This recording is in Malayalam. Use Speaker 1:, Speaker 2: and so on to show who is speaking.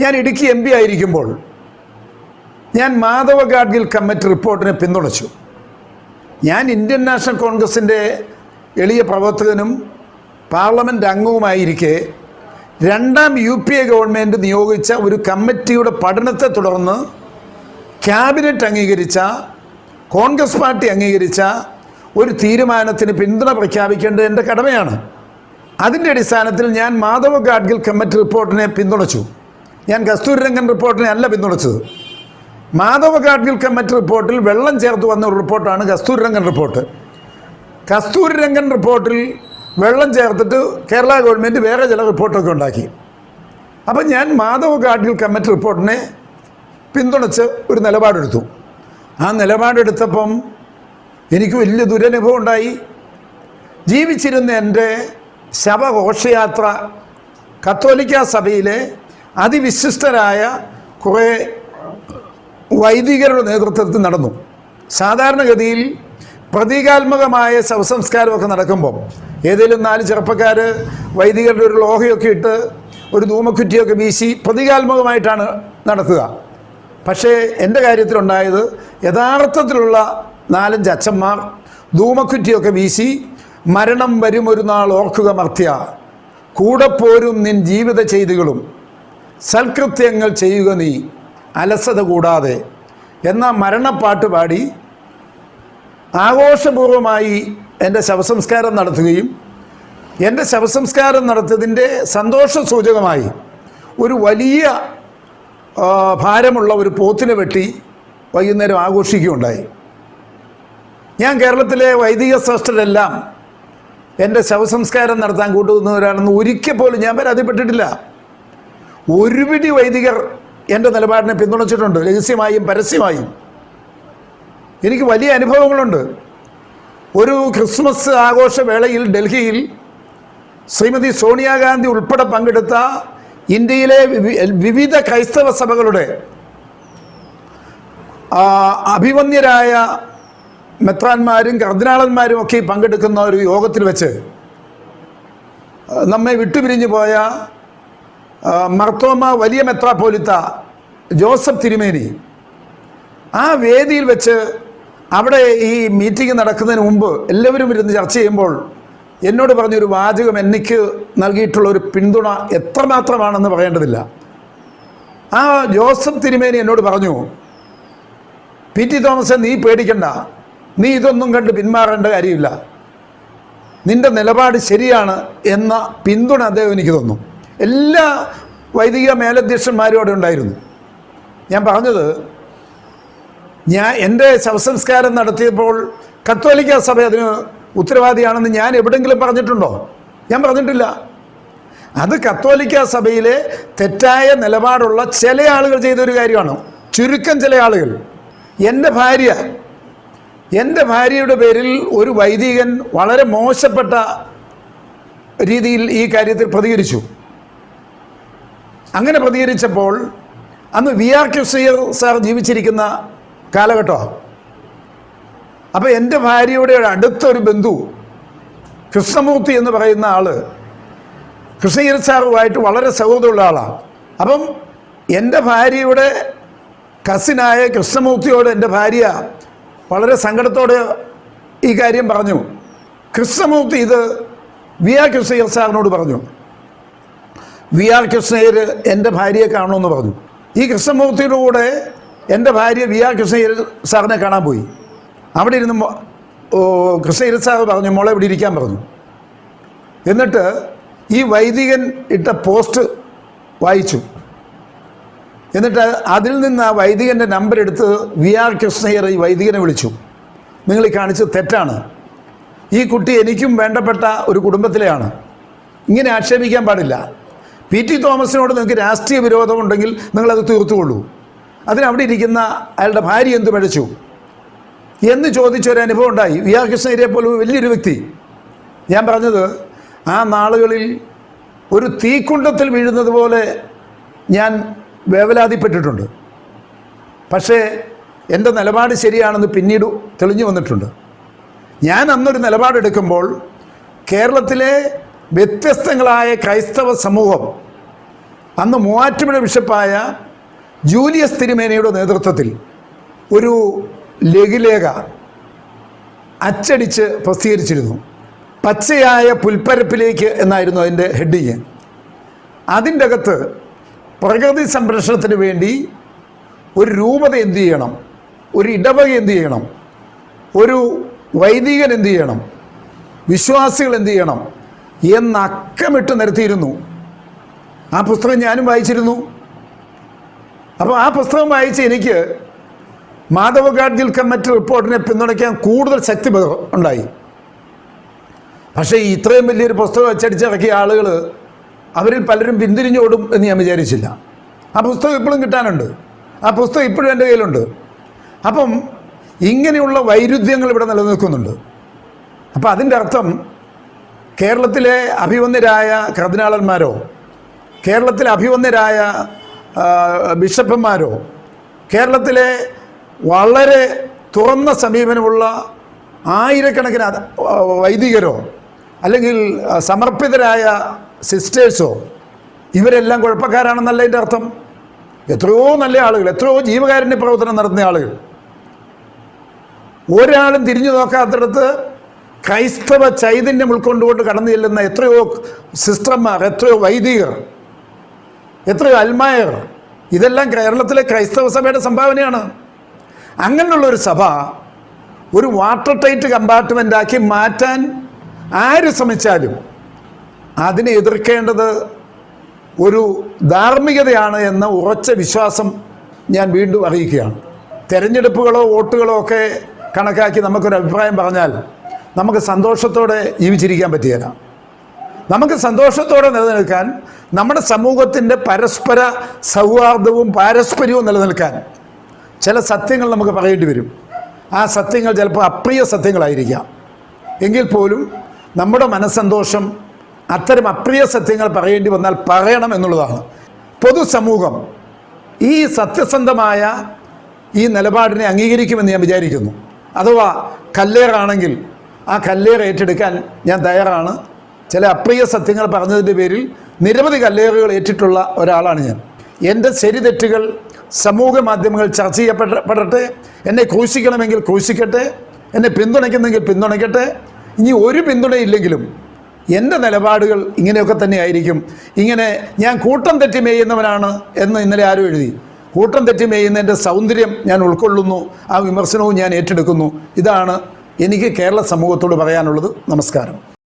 Speaker 1: ഞാൻ ഇടുക്കി എം പി ആയിരിക്കുമ്പോൾ ഞാൻ മാധവ ഗാഡ്ഗിൽ കമ്മിറ്റി റിപ്പോർട്ടിനെ പിന്തുണച്ചു. ഞാൻ ഇന്ത്യൻ നാഷണൽ കോൺഗ്രസിന്റെ എളിയ പ്രവർത്തകനും പാർലമെന്റ് അംഗവുമായിരിക്കെ രണ്ടാം യു പി എ ഗവൺമെന്റ് നിയോഗിച്ച ഒരു കമ്മിറ്റിയുടെ പഠനത്തെ തുടർന്ന് ക്യാബിനറ്റ് അംഗീകരിച്ച കോൺഗ്രസ് പാർട്ടി അംഗീകരിച്ച ഒരു തീരുമാനത്തിന് പിന്തുണ പ്രഖ്യാപിക്കേണ്ടത് എന്റെ കടമയാണ്. അതിന്റെ അടിസ്ഥാനത്തിൽ ഞാൻ മാധവ ഗാഡ്ഗിൽ കമ്മിറ്റി റിപ്പോർട്ടിനെ പിന്തുണച്ചു. ഞാൻ കസ്തൂരിരംഗൻ റിപ്പോർട്ടിനെ അല്ല പിന്തുണച്ചത്. മാധവ ഗാഡ്ഗിൽ കമ്മിറ്റി റിപ്പോർട്ടിൽ വെള്ളം ചേർത്ത് വന്ന ഒരു റിപ്പോർട്ടാണ് കസ്തൂരിരംഗൻ റിപ്പോർട്ട്. കസ്തൂരിരംഗൻ റിപ്പോർട്ടിൽ വെള്ളം ചേർത്തിട്ട് കേരള ഗവൺമെന്റ് വേറെ ചില റിപ്പോർട്ടൊക്കെ ഉണ്ടാക്കി. അപ്പം ഞാൻ മാധവ് ഗാഡ്ഗിൽ കമ്മിറ്റി റിപ്പോർട്ടിനെ പിന്തുണച്ച് ഒരു നിലപാടെടുത്തു. ആ നിലപാടെടുത്തപ്പം എനിക്ക് വലിയ ദുരനുഭവം ഉണ്ടായി. ജീവിച്ചിരുന്ന എന്റെ ശവഘോഷയാത്ര കത്തോലിക്ക സഭയിലെ അതിവിശിഷ്ടരായ കുറേ വൈദികരുടെ നേതൃത്വത്തിൽ നടന്നു. സാധാരണഗതിയിൽ പ്രതീകാത്മകമായ ശവസംസ്കാരമൊക്കെ നടക്കുമ്പോൾ ഏതെങ്കിലും നാല് ചെറുപ്പക്കാർ വൈദികരുടെ ഒരു ലോഹയൊക്കെ ഇട്ട് ഒരു ധൂമക്കുറ്റിയൊക്കെ വീശി പ്രതീകാത്മകമായിട്ടാണ് നടത്തുക. പക്ഷേ എന്റെ കാര്യത്തിലുണ്ടായത് യഥാർത്ഥത്തിലുള്ള നാലഞ്ച് അച്ഛന്മാർ ധൂമക്കുറ്റിയൊക്കെ വീശി മരണം വരും ഒരു നാൾ ഓർക്കുക മർത്യ കൂടെ പോരും നിൻ ജീവിത ചെയ്തികളും. സൽകൃത്യങ്ങൾ ചെയ്യുക നീ. അലസത കൂടാതെ. എന്ന മരണപ്പാട്ട് പാടി ആഘോഷപൂർവമായി എന്റെ ശവസംസ്കാരം നടത്തുകയും എന്റെ ശവസംസ്കാരം നടത്തിയതിന്റെ സന്തോഷ സൂചകമായി ഒരു വലിയ ഭാരമുള്ള ഒരു പോത്തിനെ വെട്ടി വൈകുന്നേരം ആഘോഷിക്കുകയുണ്ടായി. ഞാൻ കേരളത്തിലെ വൈദിക ശ്രേഷ്ഠരെല്ലാം എന്റെ ശവസംസ്കാരം നടത്താൻ കൂട്ടുനിന്നവരാണെന്ന് ഒരിക്കൽ പോലും ഞാൻ പരാതിപ്പെട്ടിട്ടില്ല. ഒരുപിടി വൈദികർ എന്റെ നിലപാടിനെ പിന്തുണച്ചിട്ടുണ്ട്. രഹസ്യമായും പരസ്യമായും. എനിക്ക് വലിയ അനുഭവങ്ങളുണ്ട്. ഒരു ക്രിസ്മസ് ആഘോഷവേളയിൽ ഡൽഹിയിൽ ശ്രീമതി സോണിയാഗാന്ധി ഉൾപ്പെടെ പങ്കെടുത്ത ഇന്ത്യയിലെ വിവിധ ക്രൈസ്തവ സഭകളുടെ അഭിമന്യരായ മെത്രാന്മാരും കർദിനാളന്മാരും ഒക്കെ പങ്കെടുക്കുന്ന ഒരു യോഗത്തിൽ വെച്ച് നമ്മെ വിട്ടുപിരിഞ്ഞു പോയ മർത്തോമ വലിയ മെത്രാപ്പോലിത്ത ജോസഫ് തിരുമേനി ആ വേദിയിൽ വെച്ച് അവിടെ ഈ മീറ്റിംഗ് നടക്കുന്നതിന് മുമ്പ് എല്ലാവരും ഇരുന്ന് ചർച്ച ചെയ്യുമ്പോൾ എന്നോട് പറഞ്ഞൊരു വാചകം എനിക്ക് നൽകിയിട്ടുള്ള ഒരു പിന്തുണ എത്രമാത്രമാണെന്ന് പറയേണ്ടതില്ല. ആ ജോസഫ് തിരുമേനി എന്നോട് പറഞ്ഞു പി ടി തോമസ് നീ പേടിക്കണ്ട. നീ ഇതൊന്നും കണ്ട് പിന്മാറേണ്ട കാര്യമില്ല. നിന്റെ നിലപാട് ശരിയാണ് എന്ന പിന്തുണ അദ്ദേഹം എനിക്ക് തന്നു. എല്ലാ വൈദിക മേലധ്യക്ഷന്മാരും അവിടെ ഉണ്ടായിരുന്നു. ഞാൻ പറഞ്ഞത് ഞാൻ എന്റെ ശവസംസ്കാരം നടത്തിയപ്പോൾ കത്തോലിക്ക സഭ അതിന് ഉത്തരവാദിയാണെന്ന് ഞാൻ എവിടെയെങ്കിലും പറഞ്ഞിട്ടുണ്ടോ? ഞാൻ പറഞ്ഞിട്ടില്ല. അത് കത്തോലിക്ക സഭയിലെ തെറ്റായ നിലപാടുള്ള ചില ആളുകൾ ചെയ്തൊരു കാര്യമാണ്. ചുരുക്കം ചില ആളുകൾ. എന്റെ ഭാര്യ എന്റെ ഭാര്യയുടെ പേരിൽ ഒരു വൈദികൻ വളരെ മോശപ്പെട്ട രീതിയിൽ ഈ കാര്യത്തിൽ പ്രതികരിച്ചു. അങ്ങനെ പ്രതികരിച്ചപ്പോൾ അന്ന് വി ആർ കൃഷ്ണയ്യർ സാർ ജീവിച്ചിരിക്കുന്ന കാലഘട്ടമാണ് അപ്പോൾ എന്റെ ഭാര്യയുടെ അടുത്തൊരു ബന്ധു കൃഷ്ണമൂർത്തി എന്ന് പറയുന്ന ആൾ കൃഷ്ണയ്യർ സാറുമായിട്ട് വളരെ സൗഹൃദമുള്ള ആളാണ്. അപ്പം എന്റെ ഭാര്യയുടെ കസിനായ കൃഷ്ണമൂർത്തിയോട് എന്റെ ഭാര്യ വളരെ സങ്കടത്തോടെ ഈ കാര്യം പറഞ്ഞു. കൃഷ്ണമൂർത്തി ഇത് വി ആർ കൃഷ്ണയ്യർ സാറിനോട് പറഞ്ഞു. വി ആർ കൃഷ്ണയ്യർ എന്റെ ഭാര്യയെ കാണണമെന്ന് പറഞ്ഞു. ഈ കൃഷ്ണമൂർത്തിയുടെ കൂടെ എന്റെ ഭാര്യ വി ആർ കൃഷ്ണയ്യർ സാറിനെ കാണാൻ പോയി. അവിടെ ഇരുന്ന് കൃഷ്ണയ്യർ സാർ പറഞ്ഞു മോളെ ഇവിടെ ഇരിക്കാൻ പറഞ്ഞു. എന്നിട്ട് ഈ വൈദികൻ ഇട്ട പോസ്റ്റ് വായിച്ചു. എന്നിട്ട് അതിൽ നിന്ന് ആ വൈദികന്റെ നമ്പർ എടുത്ത് വി ആർ കൃഷ്ണയ്യർ ഈ വൈദികനെ വിളിച്ചു. നിങ്ങൾ ഈ കാണിച്ചത് തെറ്റാണ്. ഈ കുട്ടി എനിക്കും വേണ്ടപ്പെട്ട ഒരു കുടുംബത്തിലെയാണ്. ഇങ്ങനെ ആക്ഷേപിക്കാൻ പാടില്ല. പി ടി തോമസിനോട് നിങ്ങൾക്ക് രാഷ്ട്രീയ വിരോധമുണ്ടെങ്കിൽ നിങ്ങളത് തീർത്തുകൊള്ളൂ. അതിനവിടെ ഇരിക്കുന്ന അയാളുടെ ഭാര്യ എന്തു മഴച്ചു എന്ന് ചോദിച്ചൊരു അനുഭവം ഉണ്ടായി. വി ആർ കൃഷ്ണയ്യരെ പോലെ വലിയൊരു വ്യക്തി. ഞാൻ പറഞ്ഞത് ആ നാളുകളിൽ ഒരു തീക്കുണ്ടത്തിൽ വീഴുന്നത് പോലെ ഞാൻ വേവലാതിപ്പെട്ടിട്ടുണ്ട്. പക്ഷേ എന്റെ നിലപാട് ശരിയാണെന്ന് പിന്നീട് തെളിഞ്ഞു വന്നിട്ടുണ്ട്. ഞാൻ അന്നൊരു നിലപാടെടുക്കുമ്പോൾ കേരളത്തിലെ വ്യത്യസ്തങ്ങളായ ക്രൈസ്തവ സമൂഹം അന്ന് മൂവാറ്റുപുഴ ബിഷപ്പായ ജൂലിയസ് തിരുമേനയുടെ നേതൃത്വത്തിൽ ഒരു ലഘുലേഖ അച്ചടിച്ച് പ്രസിദ്ധീകരിച്ചിരുന്നു. പച്ചയായ പുൽപ്പരപ്പിലേക്ക് എന്നായിരുന്നു അതിന്റെ ഹെഡിങ്. അതിന്റെ അകത്ത് പ്രകൃതി സംരക്ഷണത്തിന് വേണ്ടി ഒരു രൂപത എന്ത് ചെയ്യണം? ഒരു ഇടവക എന്ത് ചെയ്യണം? ഒരു വൈദികൻ എന്ത് ചെയ്യണം? വിശ്വാസികൾ എന്ത് ചെയ്യണം? എന്നക്കമിട്ട് നിരത്തിയിരുന്നു. ആ പുസ്തകം ഞാനും വായിച്ചിരുന്നു. അപ്പോൾ ആ പുസ്തകം വായിച്ച് എനിക്ക് മാധവ ഗാഡ്ഗിൽ കമ്മിറ്റി റിപ്പോർട്ടിനെ പിന്തുണയ്ക്കാൻ കൂടുതൽ ശക്തി ഉണ്ടായി. പക്ഷേ ഇത്രയും വലിയൊരു പുസ്തകം അച്ചടിച്ചിറക്കിയ ആളുകൾ അവരിൽ പലരും പിന്തിരിഞ്ഞോടും എന്ന് ഞാൻ വിചാരിച്ചില്ല. ആ പുസ്തകം ഇപ്പോഴും കിട്ടാനുണ്ട്. ആ പുസ്തകം ഇപ്പോഴും എന്റെ കയ്യിലുണ്ട്. അപ്പം ഇങ്ങനെയുള്ള വൈരുദ്ധ്യങ്ങൾ ഇവിടെ നിലനിൽക്കുന്നുണ്ട്. അപ്പം അതിന്റെ അർത്ഥം കേരളത്തിലെ അഭിവന്യരായ കർദിനാളന്മാരോ കേരളത്തിലെ അഭിവന്യരായ ആ, ബിഷപ്പന്മാരോ കേരളത്തിലെ വളരെ തുറന്ന സമീപനമുള്ള ആയിരക്കണക്കിന് വൈദികരോ അല്ലെങ്കിൽ സമർപ്പിതരായ സിസ്റ്റേഴ്സോ ഇവരെല്ലാം കുഴപ്പക്കാരാണെന്നല്ല എന്റെ അർത്ഥം. എത്രയോ നല്ല ആളുകൾ എത്രയോ ജീവകാരുണ്യ പ്രവർത്തനം നടത്തുന്ന ആളുകൾ. ഒരാളും തിരിഞ്ഞു നോക്കാത്തടത്ത് ക്രൈസ്തവ ചൈതന്യം ഉൾക്കൊണ്ടുകൊണ്ട് കടന്നു ചെല്ലുന്ന എത്രയോ സിസ്റ്റർമാർ എത്രയോ വൈദികർ എത്രയോ അൽമായർ. ഇതെല്ലാം കേരളത്തിലെ ക്രൈസ്തവ സഭയുടെ സംഭാവനയാണ്. അങ്ങനെയുള്ള ഒരു സഭ ഒരു വാട്ടർ ടൈറ്റ് കമ്പാർട്ട്മെന്റാക്കി മാറ്റാൻ ആര് ശ്രമിച്ചാലും അതിനെ എതിർക്കേണ്ടത് ഒരു ധാർമ്മികതയാണ് എന്ന ഉറച്ച വിശ്വാസം ഞാൻ വീണ്ടും അറിയിക്കുകയാണ്. തിരഞ്ഞെടുപ്പുകളോ വോട്ടുകളോ ഒക്കെ കണക്കാക്കി നമുക്കൊരു അഭിപ്രായം പറഞ്ഞാൽ നമുക്ക് സന്തോഷത്തോടെ ജീവിച്ചിരിക്കാൻ പറ്റുകയില്ല നമുക്ക് സന്തോഷത്തോടെ നിലനിൽക്കാൻ നമ്മുടെ സമൂഹത്തിന്റെ പരസ്പര സൗഹാർദ്ദവും പാരസ്പര്യവും നിലനിൽക്കാൻ ചില സത്യങ്ങൾ നമുക്ക് പറയേണ്ടി വരും. ആ സത്യങ്ങൾ ചിലപ്പോൾ അപ്രിയ സത്യങ്ങളായിരിക്കാം. എങ്കിൽ പോലും നമ്മുടെ മനസ്സന്തോഷം അത്തരം അപ്രിയ സത്യങ്ങൾ പറയേണ്ടി വന്നാൽ പറയണം എന്നുള്ളതാണ്. പൊതുസമൂഹം ഈ സത്യസന്ധമായ ഈ നിലപാടിനെ അംഗീകരിക്കുമെന്ന് ഞാൻ വിചാരിക്കുന്നു. അഥവാ കല്ലേറാണെങ്കിൽ ആ കല്ലേറ ഏറ്റെടുക്കാൻ ഞാൻ തയ്യാറാണ്. ചില അപ്രിയ സത്യങ്ങൾ പറഞ്ഞതിന്റെ പേരിൽ നിരവധി കല്ലേറുകൾ ഏറ്റിട്ടുള്ള ഒരാളാണ് ഞാൻ. എന്റെ ശരി തെറ്റുകൾ സമൂഹ മാധ്യമങ്ങൾ ചർച്ച ചെയ്യപ്പെടപ്പെടട്ടെ എന്നെ ക്രൂശിക്കണമെങ്കിൽ ക്രൂശിക്കട്ടെ എന്നെ പിന്തുണയ്ക്കുന്നെങ്കിൽ പിന്തുണയ്ക്കട്ടെ ഇനി ഒരു പിന്തുണയില്ലെങ്കിലും എന്റെ നിലപാടുകൾ ഇങ്ങനെയൊക്കെ തന്നെ ആയിരിക്കും. ഇങ്ങനെ ഞാൻ കൂട്ടം തെറ്റി മേയുന്നവനാണ് എന്ന് ഇന്നലെ ആരും എഴുതി. കൂട്ടം തെറ്റി മേയുന്നതിന്റെ സൗന്ദര്യം ഞാൻ ഉൾക്കൊള്ളുന്നു ആ വിമർശനവും ഞാൻ ഏറ്റെടുക്കുന്നു. ഇതാണ് എനിക്ക് കേരള സമൂഹത്തോട് പറയാനുള്ളത്. നമസ്കാരം.